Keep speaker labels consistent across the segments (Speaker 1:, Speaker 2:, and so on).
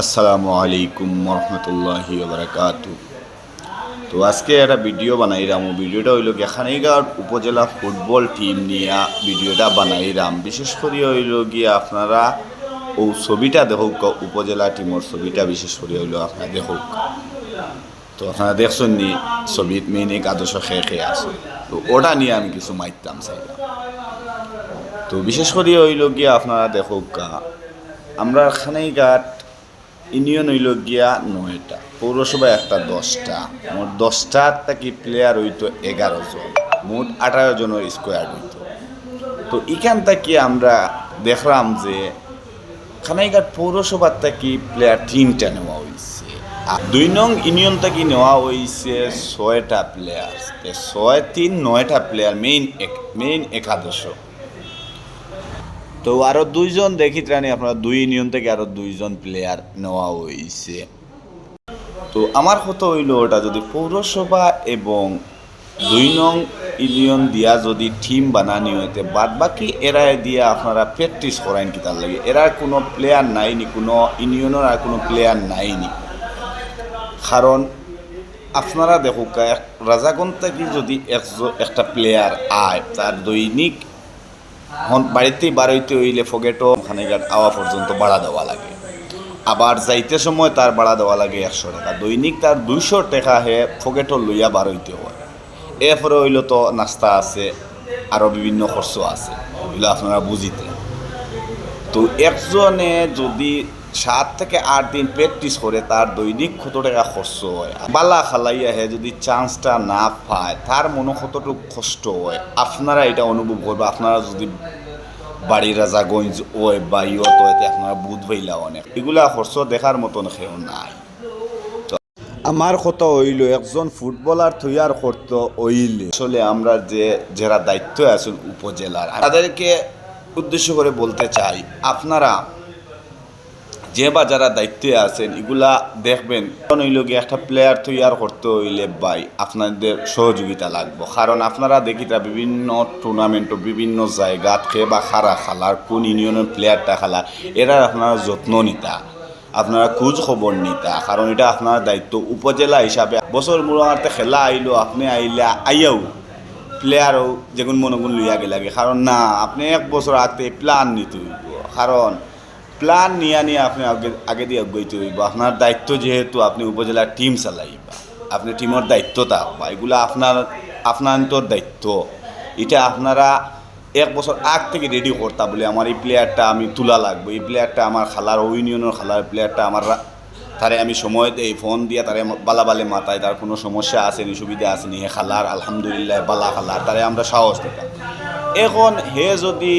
Speaker 1: আসসালামু আলাইকুম রহমতুল্লাহি বারাকাতু তো আজকে একটা ভিডিও বানাইলাম। ভিডিওটা হইল গিয়ে খানিগাঁও উপজেলা ফুটবল টিম নিয়ে ভিডিওটা বানাইলাম। বিশেষ করে হইল গিয়ে আপনারা ও ছবিটা দেখুক, উপজেলা টিমের ছবিটা বিশেষ করে হইল আপনারা দেখুক। তো আপনারা দেখছেন নি ছবিত মেইনিক আদর্শ খেয়ে খেয়ে আছে। তো ওটা নিয়ে আমি কিছু মাইতাম চাইলাম। তো বিশেষ করে হইল গিয়ে আপনারা দেখুক আমরা খানাইঘাট ইউনিয়ন হইল গিয়া নয়টা, পৌরসভা একটা দশটা, মোট দশটা থাকি প্লেয়ার হইতো এগারো জন, মোট আঠারো জনের স্কোয়ার হইতো। তো এখান থেকে আমরা দেখলাম যে খানাইঘাট পৌরসভার থেকে প্লেয়ার তিনটা নেওয়া হয়েছে আর দুই নং ইউনিয়ন থেকে নেওয়া হয়েছে ছয়টা প্লেয়ার ছয়, তিন, নয়টা প্লেয়ার মেইন মেইন একাদশ। তো আরও দুইজন দেখি ত্রানি আপনারা দুই ইউনিয়ন থেকে আরও দুইজন প্লেয়ার নেওয়া হয়েছে তো আমার কথা হইল ওটা যদি পৌরসভা এবং দুই নং ইউনিয়ন দিয়া যদি টিম বানানি হইতে বাদ বাকি, এরা দিয়া আপনারা প্র্যাকটিস করাইন কি তার লাগে। এরা কোনো প্লেয়ার নাইনি, কোনো ইউনিয়নের আর কোনো প্লেয়ার নাইনি। কারণ আপনারা দেখুক রাজাগঞ্জ থেকে যদি একটা প্লেয়ার আয়, তার দৈনিক হন বাড়িতে বাড়াইতে হইলে ফগেটও খানিঘাট আওয়া পর্যন্ত বাড়া দেওয়া লাগে। আবার যাইতে সময় তার বাড়া দেওয়া লাগে একশো টাকা। দৈনিক তার দুইশো টাকা হে ফগেটও লইয়া বাড়াইতে হয়। এরপরে হইল তো নাস্তা আছে আরও বিভিন্ন খরচ আছে। এগুলো আপনারা বুঝিতে। তো একজনে যদি সাত থেকে আট দিন প্র্যাকটিস করে তার দৈনিক কত টাকা খরচ হয়? বালা খালাই আহে যদি চান্সটা না পায়, তার মনে কতটুকু কষ্ট হয়? আপনারা এটা অনুভব করবে। আপনারা যদি বাড়ির রাজাগঞ্জ ওই বা ইয়ত হইতে আপনারা বুধ ভাইলা অনেক। এগুলা খরচ দেখার মতন সেও নাই। আমার কথা হইল, একজন ফুটবলার তৈয়ার করতে হইলে আসলে আমরা যে, যারা দায়িত্ব আছেন উপজেলার, তাদেরকে উদ্দেশ্য করে বলতে চাই, আপনারা যে বা যারা দায়িত্বে আছেন, এগুলা দেখবেন। হইল একটা প্লেয়ার তৈয়ার করতে হইলে ভাই আপনাদের সহযোগিতা লাগবে। কারণ আপনারা দেখিতা বিভিন্ন টুর্নামেন্ট বিভিন্ন জায়গা খেয়ে বা খারা খালার, কোন ইউনিয়নের প্লেয়ারটা খালা, এরা আপনারা যত্ন নিতা। আপনারা খোঁজ খবর নিতা। কারণ এটা আপনার দায়িত্ব উপজেলা হিসাবে। বছর মূলাতে খেলা আইলো, আপনি আইলে আইয়াও প্লেয়ারও যেগুন মনোগুণ লইয়া গেলাগে। কারণ না, আপনি এক বছর আগতে প্ল্যান নিতে কারণ প্ল্যান নিয়ে নিয়ে আপনি আগে আগে দিয়ে গইতে হইব। আপনার দায়িত্ব যেহেতু আপনি উপজেলার টিম চালাইবা। আপনি টিমের দায়িত্ব থাকবা এগুলো আপনার আপনার দায়িত্ব। এটা আপনারা এক বছর আগ থেকে রেডি করতা বলে আমার এই প্লেয়ারটা আমি তোলা লাগবে। এই প্লেয়ারটা আমার খালার ও ইউনিয়নের খালার প্লেয়ারটা আমার তারে আমি সময় দেই ফোন দিয়ে তারে বালা বালে মাথায় তার কোনো সমস্যা আসেনি সুবিধা আসেনি হে খালার, আলহামদুলিল্লাহ, বালা খালার, তারে আমরা সাহস দিতাম। এখন হে যদি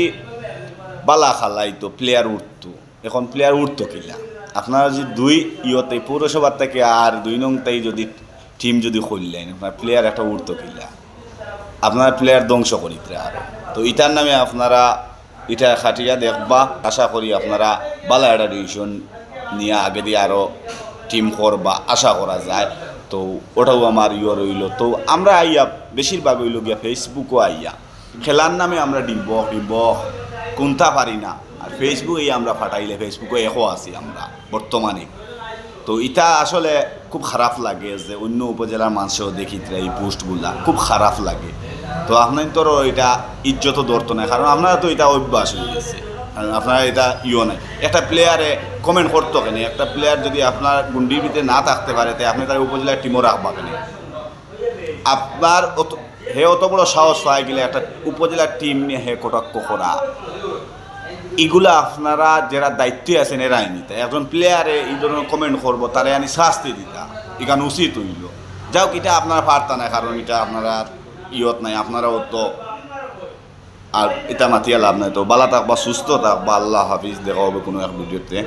Speaker 1: বালা খালাইতো প্লেয়ার উঠতো এখন প্লেয়ার উঠতো কিলা আপনারা যদি দুই ইয়তে, পৌরসভার থেকে আর দুই নং তাই যদি টিম যদি খুললেন, আপনার প্লেয়ার একটা উঠতো কিলা আপনার প্লেয়ার ধ্বংস করিতে আর। তো ইটার নামে আপনারা এটা খাটিয়া দেখবা, আশা করি আপনারা বালা একটা ডিসিশন নিয়ে আগে দিয়ে আরও টিম করবা, আশা করা যায়। তো ওটাও আমার ইয়ে রইল। তো আমরা আইয়া, বেশিরভাগ হইল গিয়া ফেসবুকও আইয়া। খেলার নামে আমরা ডিম্ব ডিম্ব কোনটা পারি না? আর ফেসবুকেই আমরা ফাটাইলে ফেসবুকে এখো আছি আমরা, বর্তমানে। তো এটা আসলে খুব খারাপ লাগে যে অন্য উপজেলার মানুষও দেখি এই পোস্টগুলা, খুব খারাপ লাগে। তো আপনার তো এটা ইজ্জত ধরতো না, কারণ আপনারা তো এটা অভ্যাস হয়ে গেছে। কারণ আপনারা এটা ইও নাই। একটা প্লেয়ারে কমেন্ট করতো কেন? একটা প্লেয়ার যদি আপনার গুন্ডির ভিতরে না থাকতে পারে, তাই আপনি তার উপজেলার টিমও রাখবা কেন? আপনার হে, অত বড় সাহস পায় গেলে একটা উপজেলার টিম নিয়ে হে কটাক্ষ করা এগুলা আপনারা যারা দায়িত্বে আছেন, এরাই নিতে। একজন প্লেয়ারে এই ধরনের কমেন্ট করব, তারে আনি শাস্তি দিতা এখানে উচিত হইল। যাও, এটা আপনারা পারতা না, কারণ এটা আপনারা ইয়ত নাই, আপনারাও তো আর এটা মাতিয়া লাভ নাই তো বালা থাক বা সুস্থ থাক, বা আল্লাহ হাফিজ, দেখা হবে কোনো এক ভিডিওতে।